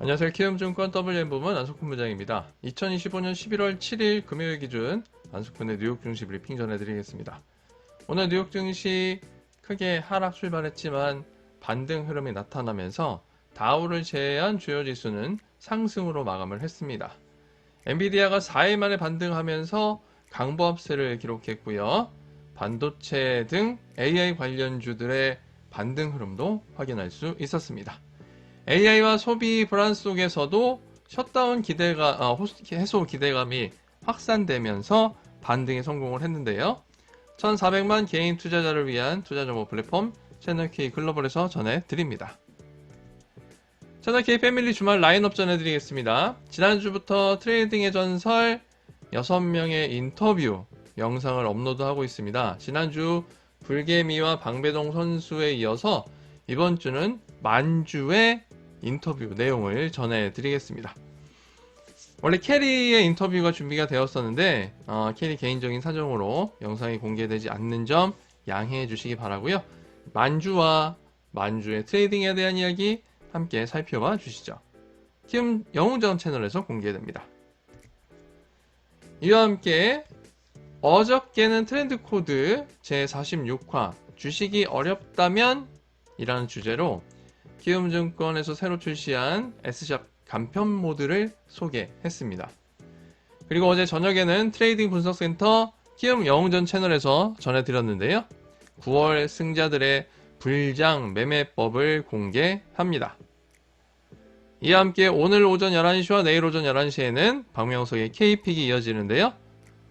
안녕하세요. 키움증권 WM 부문 안석훈 부장입니다. 2025년 11월 7일 금요일 기준 안석훈의 뉴욕 증시 브리핑 전해드리겠습니다. 오늘 뉴욕 증시 크게 하락 출발했지만 반등 흐름이 나타나면서 다우를 제외한 주요 지수는 상승으로 마감을 했습니다. 엔비디아가 4일 만에 반등하면서 강보합세를 기록했고요. 반도체 등 AI 관련주들의 반등 흐름도 확인할 수 있었습니다. AI와 소비 불안 속에서도 셧다운 기대가 아, 해소 기대감이 확산되면서 반등에 성공을 했는데요. 1,400만 개인 투자자를 위한 투자 정보 플랫폼 채널 K 글로벌에서 전해드립니다. 채널 K 패밀리 주말 라인업 전해드리겠습니다. 지난주부터 트레이딩의 전설 6명의 인터뷰 영상을 업로드하고 있습니다. 지난주 불개미와 방배동 선수에 이어서 이번 주는 만주의 인터뷰 내용을 전해드리겠습니다. 원래 캐리의 인터뷰가 준비가 되었었는데 어, 캐리 개인적인 사정으로 영상이 공개되지 않는 점 양해해 주시기 바라고요. 만주와 만주의 트레이딩에 대한 이야기 함께 살펴봐 주시죠. 키움 영웅전 채널에서 공개됩니다. 이와 함께 어저께는 트렌드 코드 제46화 주식이 어렵다면 이라는 주제로 키움증권에서 새로 출시한 S샵 간편 모드를 소개했습니다. 그리고 어제 저녁에는 트레이딩 분석센터 키움 영웅전 채널에서 전해드렸는데요. 9월 승자들의 불장 매매법을 공개합니다. 이와 함께 오늘 오전 11시와 내일 오전 11시에는 박명석의 K픽이 이어지는데요.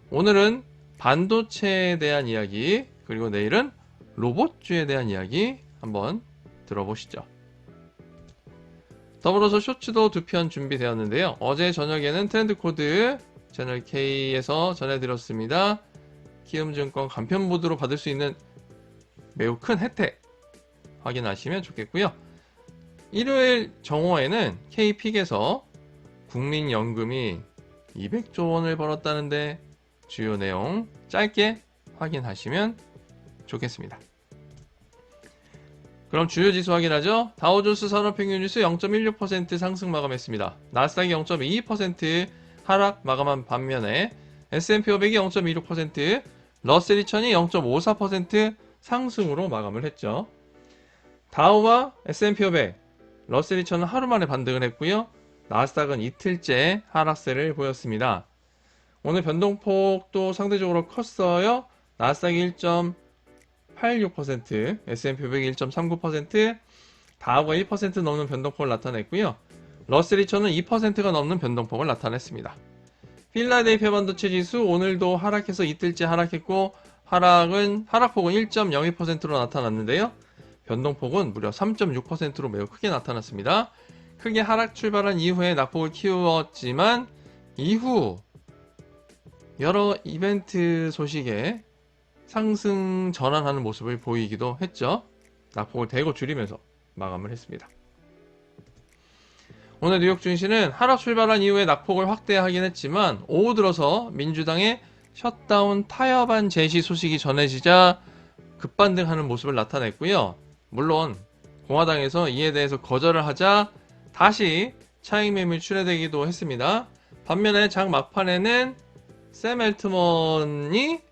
오늘은 반도체에 대한 이야기, 그리고 내일은 로봇주에 대한 이야기 한번 들어보시죠. 더불어서 쇼츠도 두 편 준비되었는데요. 어제 저녁에는 트렌드 코드 채널 K에서 전해드렸습니다. 키움증권 간편 모드로 받을 수 있는 매우 큰 혜택 확인하시면 좋겠고요. 일요일 정오에는 K픽에서 국민연금이 200조 원을 벌었다는데 주요 내용 짧게 확인하시면 좋겠습니다. 그럼 주요 지수 확인하죠. 다우존스 산업평균 지수 0.16% 상승 마감했습니다. 나스닥이 0.22% 하락 마감한 반면에 S&P 500이 0.26%, 러셀 2000이 0.54% 상승으로 마감을 했죠. 다우와 S&P 500, 러셀 2000은 하루 만에 반등을 했고요. 나스닥은 이틀째 하락세를 보였습니다. 오늘 변동폭도 상대적으로 컸어요. 나스닥이 1.86%, S&P 500이 1.39%, 다우가 1% 넘는 변동폭을 나타냈고요. 2000은 2%가 넘는 변동폭을 나타냈습니다. 필라델피아 반도체 지수 오늘도 하락해서 이틀째 하락했고 하락은 하락폭은 1.02%로 나타났는데요. 변동폭은 무려 3.6%로 매우 크게 나타났습니다. 크게 하락 출발한 이후에 낙폭을 키웠지만 이후 여러 이벤트 소식에 상승 전환하는 모습을 보이기도 했죠. 낙폭을 대거 줄이면서 마감을 했습니다. 오늘 뉴욕 증시는 하락 출발한 이후에 낙폭을 확대하긴 했지만 오후 들어서 민주당의 셧다운 타협안 제시 소식이 전해지자 급반등하는 모습을 나타냈고요. 물론 공화당에서 이에 대해서 거절을 하자 다시 차익 매물 출회되기도 했습니다. 반면에 장 막판에는 샘 엘트먼이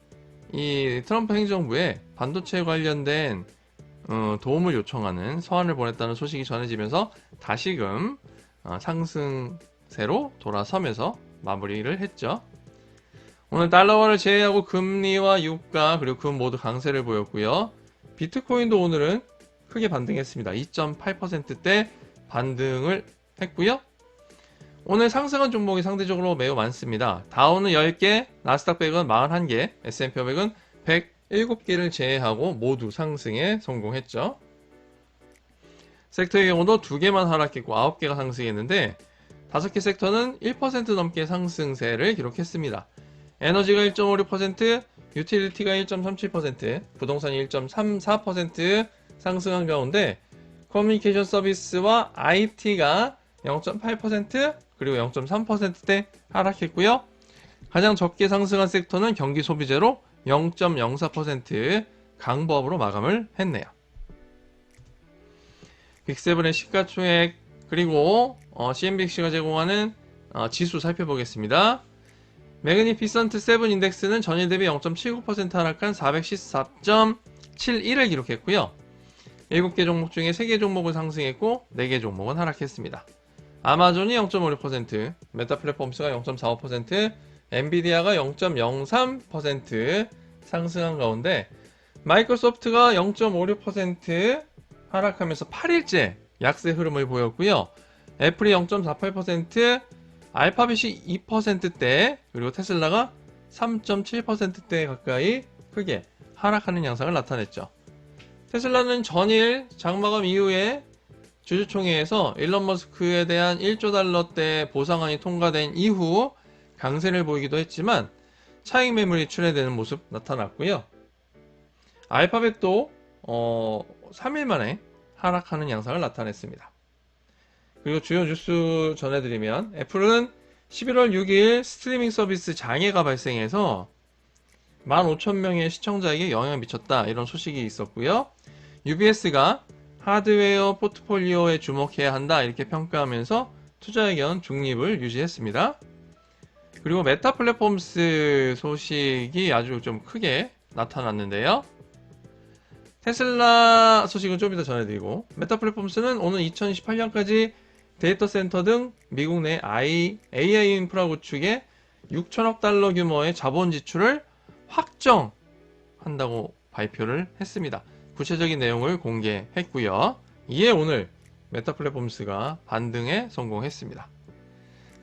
이 트럼프 행정부에 반도체 관련된 어, 도움을 요청하는 서한을 보냈다는 소식이 전해지면서 다시금 어, 상승세로 돌아서면서 마무리를 했죠. 오늘 달러화를 제외하고 금리와 유가 그리고 금 모두 강세를 보였고요. 비트코인도 오늘은 크게 반등했습니다. 2.8%대 반등을 했고요. 오늘 상승한 종목이 상대적으로 매우 많습니다. 다우는 10개, 나스닥 100은 41개, S&P 500은 107개를 제외하고 모두 상승에 성공했죠. 섹터의 경우도 2개만 하락했고 9개가 상승했는데 5개 섹터는 1% 넘게 상승세를 기록했습니다. 에너지가 1.56%, 유틸리티가 1.37%, 부동산이 1.34% 상승한 가운데 커뮤니케이션 서비스와 IT가 0.8% 그리고 0.3%대 하락했고요. 가장 적게 상승한 섹터는 경기 소비재로 0.04% 강보합으로 마감을 했네요. 빅세븐의 시가총액 그리고 어, CNBC가 제공하는 어, 지수 살펴보겠습니다. 매그니피선트 7 인덱스는 전일 대비 0.79% 하락한 414.71을 기록했고요. 7개 종목 중에 3개 종목은 상승했고 4개 종목은 하락했습니다. 아마존이 0.56%, 메타 플랫폼스가 0.45%, 엔비디아가 0.03% 상승한 가운데 마이크로소프트가 0.56% 하락하면서 8일째 약세 흐름을 보였고요. 애플이 0.48%, 알파벳이 2%대, 그리고 테슬라가 3.7%대 가까이 크게 하락하는 양상을 나타냈죠. 테슬라는 전일 장마감 이후에 주주총회에서 일론 머스크에 대한 1조 달러대 보상안이 통과된 이후 강세를 보이기도 했지만 차익 매물이 출회되는 모습 나타났고요. 알파벳도 어, 3일 만에 하락하는 양상을 나타냈습니다. 그리고 주요 뉴스 전해드리면 애플은 11월 6일 스트리밍 서비스 장애가 발생해서 15,000명의 시청자에게 영향을 미쳤다 이런 소식이 있었고요. UBS가 하드웨어 포트폴리오에 주목해야 한다 이렇게 평가하면서 투자 의견 중립을 유지했습니다. 그리고 메타 플랫폼스 소식이 아주 좀 크게 나타났는데요. 테슬라 소식은 좀 이따 전해드리고 메타 플랫폼스는 오는 2028년까지 데이터 센터 등 미국 내 AI 인프라 구축에 6천억 달러 규모의 자본 지출을 확정한다고 발표를 했습니다. 구체적인 내용을 공개했고요. 이에 오늘 메타 플랫폼스가 반등에 성공했습니다.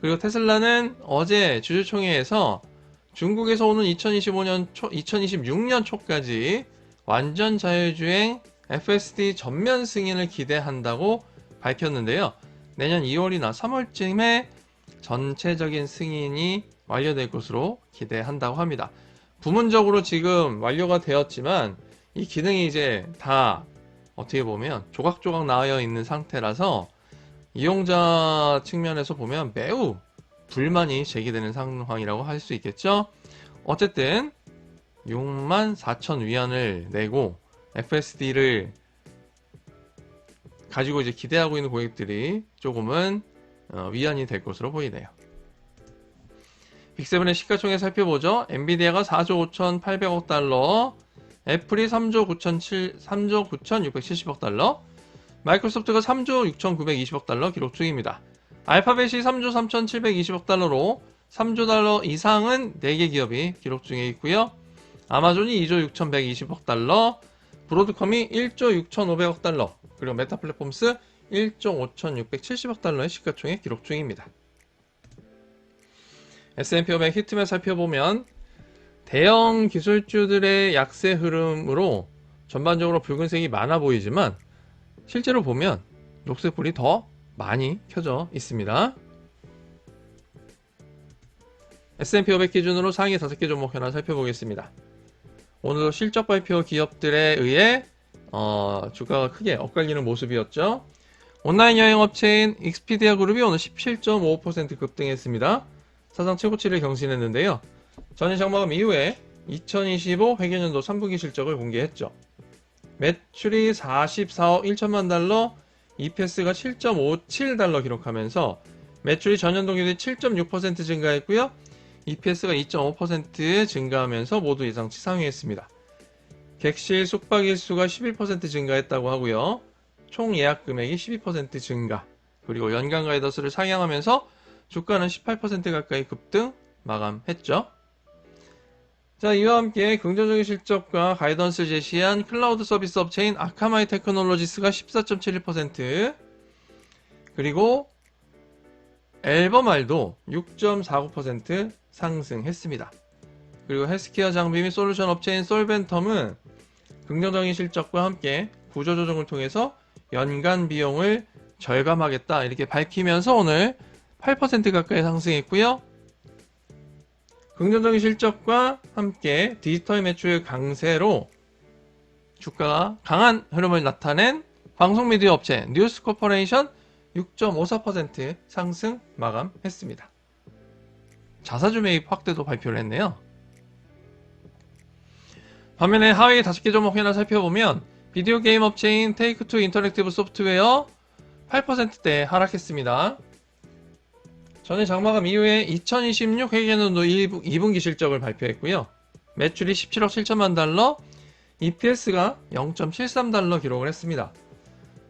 그리고 테슬라는 어제 주주총회에서 중국에서 오는 2025년 초, 2026년 초까지 완전 자율주행 FSD 전면 승인을 기대한다고 밝혔는데요. 내년 2월이나 3월쯤에 전체적인 승인이 완료될 것으로 기대한다고 합니다. 부문적으로 지금 완료가 되었지만 이 기능이 이제 다 어떻게 보면 조각조각 나와 있는 상태라서 이용자 측면에서 보면 매우 불만이 제기되는 상황이라고 할 수 있겠죠. 어쨌든 6만 4천 위안을 내고 FSD를 가지고 이제 기대하고 있는 고객들이 조금은 어, 위안이 될 것으로 보이네요. 빅세븐의 시가총액 살펴보죠. 엔비디아가 4조 5,800억 달러, 애플이 3조 9,7 3조 9,670억 달러, 마이크로소프트가 3조 6,920억 달러 기록 중입니다. 알파벳이 3조 3,720억 달러로 3조 달러 이상은 4개 기업이 기록 중에 있고요. 아마존이 2조 6,120억 달러, 브로드컴이 1조 6,500억 달러, 그리고 메타 플랫폼스 1조 5,670억 달러의 시가총액 기록 중입니다. S&P 500 히트맵 살펴보면 대형 기술주들의 약세 흐름으로 전반적으로 붉은색이 많아 보이지만 실제로 보면 녹색불이 더 많이 켜져 있습니다. S&P 500 기준으로 상위 5개 종목 현황 살펴보겠습니다. 오늘도 실적 발표 기업들에 의해 어, 주가가 크게 엇갈리는 모습이었죠. 온라인 여행 업체인 익스피디아 그룹이 오늘 17.55% 급등했습니다. 사상 최고치를 경신했는데요. 전일 장마감 이후에 2025 회계년도 3분기 실적을 공개했죠. 매출이 44억 1천만 달러, EPS가 7.57달러 기록하면서 매출이 전년 동기 대비 7.6% 증가했고요. EPS가 2.5% 증가하면서 모두 예상치 상회했습니다. 객실 숙박 일 수가 11% 증가했다고 하고요. 총 예약 금액이 12% 증가. 그리고 연간 가이더스를 상향하면서 주가는 18% 가까이 급등 마감했죠. 자, 이와 함께 긍정적인 실적과 가이던스를 제시한 클라우드 서비스 업체인 아카마이 테크놀로지스가 14.71% 그리고 앨범알도 6.49% 상승했습니다. 그리고 헬스케어 장비 및 솔루션 업체인 솔벤텀은 긍정적인 실적과 함께 구조조정을 통해서 연간 비용을 절감하겠다 이렇게 밝히면서 오늘 8% 가까이 상승했고요. 긍정적인 실적과 함께 디지털 매출 강세로 주가가 강한 흐름을 나타낸 방송 미디어 업체 뉴스 코퍼레이션 6.54% 상승 마감했습니다. 자사주 매입 확대도 발표를 했네요. 반면에 하위 5개 종목 하나 살펴보면 비디오 게임 업체인 테이크 투 인터랙티브 소프트웨어 8%대 하락했습니다. 전일 장마감 이후에 2026 회계연도 2분기 실적을 발표했고요. 매출이 17억 7천만 달러, EPS가 0.73달러 기록을 했습니다.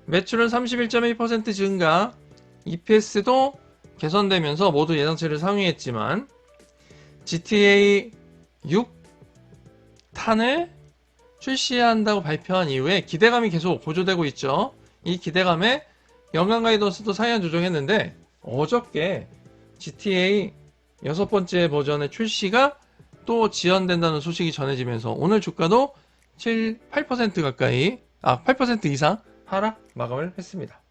매출은 31.1% 증가, EPS도 개선되면서 모두 예상치를 상회했지만 GTA 6탄을 출시한다고 발표한 이후에 기대감이 계속 고조되고 있죠. 이 기대감에 연간 가이던스도 상향 조정했는데 어저께 GTA 여섯 번째 버전의 출시가 또 지연된다는 소식이 전해지면서 오늘 주가도 7, 8% 가까이, 아, 8% 이상 하락 마감을 했습니다.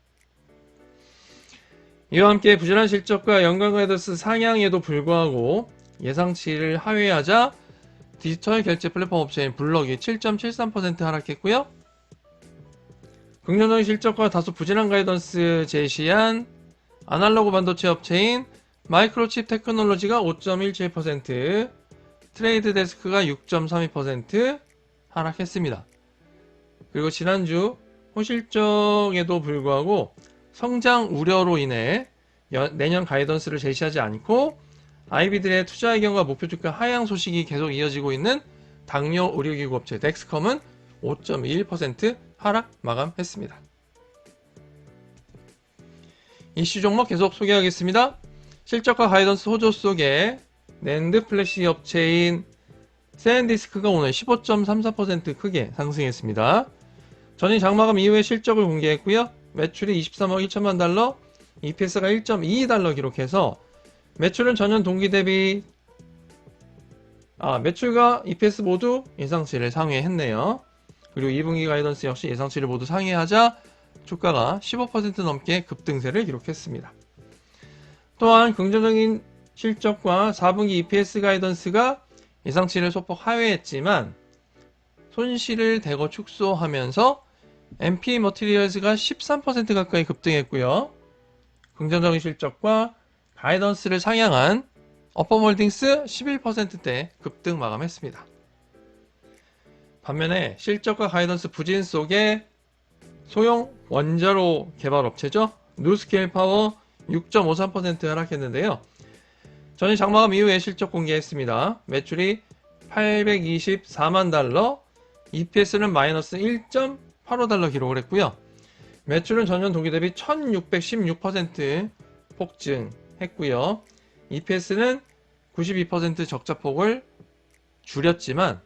이와 함께 부진한 실적과 연간 가이던스 상향에도 불구하고 예상치를 하회하자 디지털 결제 플랫폼 업체인 블럭이 7.73% 하락했고요. 긍정적인 실적과 다소 부진한 가이던스 제시한 아날로그 반도체 업체인 마이크로칩 테크놀로지가 5.17%, 트레이드 데스크가 6.32% 하락했습니다. 그리고 지난주 호실적에도 불구하고 성장 우려로 인해 연- 내년 가이던스를 제시하지 않고 아이비들의 투자 의견과 목표 주가 하향 소식이 계속 이어지고 있는 당뇨 의료기구 업체 덱스컴은 5.21% 하락 마감했습니다. 이슈 종목 계속 소개하겠습니다. 실적과 가이던스 호조 속에 낸드 플래시 업체인 샌디스크가 오늘 15.34% 크게 상승했습니다. 전일 장마감 이후에 실적을 공개했고요. 매출이 23억 1천만 달러, EPS가 1.22달러 기록해서 매출은 전년 동기 대비 아, 매출과 EPS 모두 예상치를 상회했네요. 그리고 2분기 가이던스 역시 예상치를 모두 상회하자 주가가 15% 넘게 급등세를 기록했습니다. 또한 긍정적인 실적과 4분기 EPS 가이던스가 예상치를 소폭 하회했지만 손실을 대거 축소하면서 MP 머티리얼즈가 13% 가까이 급등했고요. 긍정적인 실적과 가이던스를 상향한 어퍼몰딩스 11%대 급등 마감했습니다. 반면에 실적과 가이던스 부진 속에 소형 원자로 개발 업체죠. 누스케일 파워 6.53% 하락했는데요. 전일 장마감 이후에 실적 공개했습니다. 매출이 824만 달러, EPS는 마이너스 1.85달러 기록을 했고요. 매출은 전년 동기 대비 1616% 폭증했고요. EPS는 92% 적자폭을 줄였지만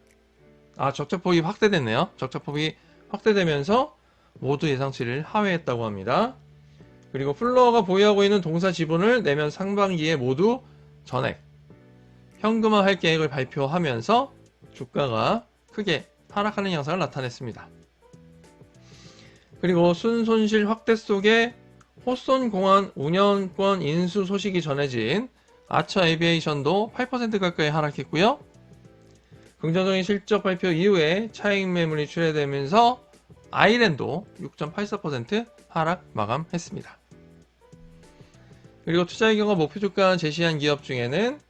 아 적자폭이 확대됐네요. 적자폭이 확대되면서 모두 예상치를 하회했다고 합니다. 그리고 플로어가 보유하고 있는 동사 지분을 내면 상반기에 모두 전액 현금화할 계획을 발표하면서 주가가 크게 하락하는 양상을 나타냈습니다. 그리고 순손실 확대 속에 호손 공항 운영권 인수 소식이 전해진 아처 에비에이션도 8% 가까이 하락했고요. 긍정적인 실적 발표 이후에 차익 매물이 출회되면서 아이랜도 6.84% 하락 마감했습니다. 그리고 투자 의견과 목표 주가 제시한 기업 중에는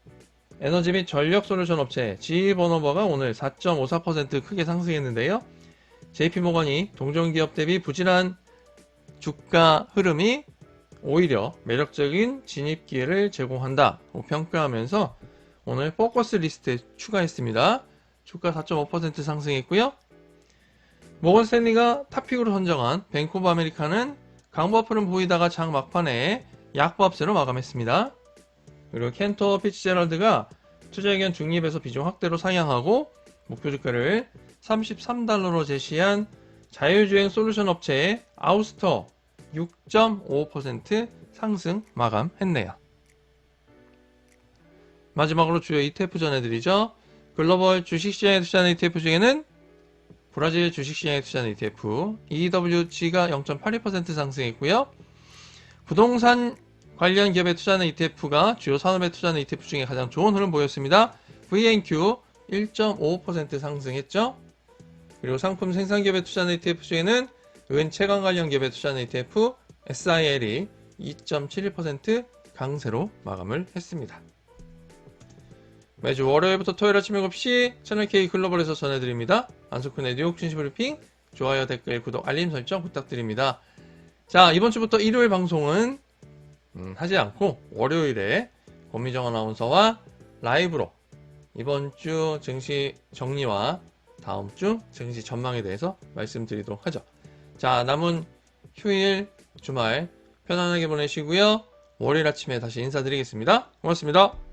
에너지 및 전력 솔루션 업체 지버너버가 오늘 4.54% 크게 상승했는데요. JP모건이 동종 기업 대비 부진한 주가 흐름이 오히려 매력적인 진입 기회를 제공한다고 평가하면서 오늘 포커스 리스트에 추가했습니다. 주가 4.5% 상승했고요. 모건 스탠리가 탑픽으로 선정한 오브 아메리카는 강보합은 보이다가 장 막판에 약보합세로 마감했습니다. 그리고 켄터 피치제럴드가 투자 의견 중립에서 비중 확대로 상향하고 목표 주가를 33달러로 제시한 자율주행 솔루션 업체의 아우스터 6.5% 상승 마감했네요. 마지막으로 주요 ETF 전해드리죠. 글로벌 주식시장에 투자하는 ETF 중에는 브라질 주식시장에 투자하는 ETF EWG가 0.82% 상승했고요. 부동산 관련 기업에 투자하는 ETF가 주요 산업에 투자하는 ETF 중에 가장 좋은 흐름 보였습니다. VNQ 1.55% 상승했죠. 그리고 상품 생산 기업에 투자하는 ETF 중에는 은체감 관련 기업에 투자하는 ETF SIL이 2.71% 강세로 마감을 했습니다. 매주 월요일부터 토요일 아침 7시 채널 K 글로벌에서 전해드립니다. 안석훈의 뉴욕 중심 브리핑 좋아요, 댓글, 구독, 알림 설정 부탁드립니다. 자, 이번 주부터 일요일 방송은 음, 하지 않고 월요일에 권미정 아나운서와 라이브로 이번 주 증시 정리와 다음 주 증시 전망에 대해서 말씀드리도록 하죠. 자, 남은 휴일 주말 편안하게 보내시고요. 월요일 아침에 다시 인사드리겠습니다. 고맙습니다.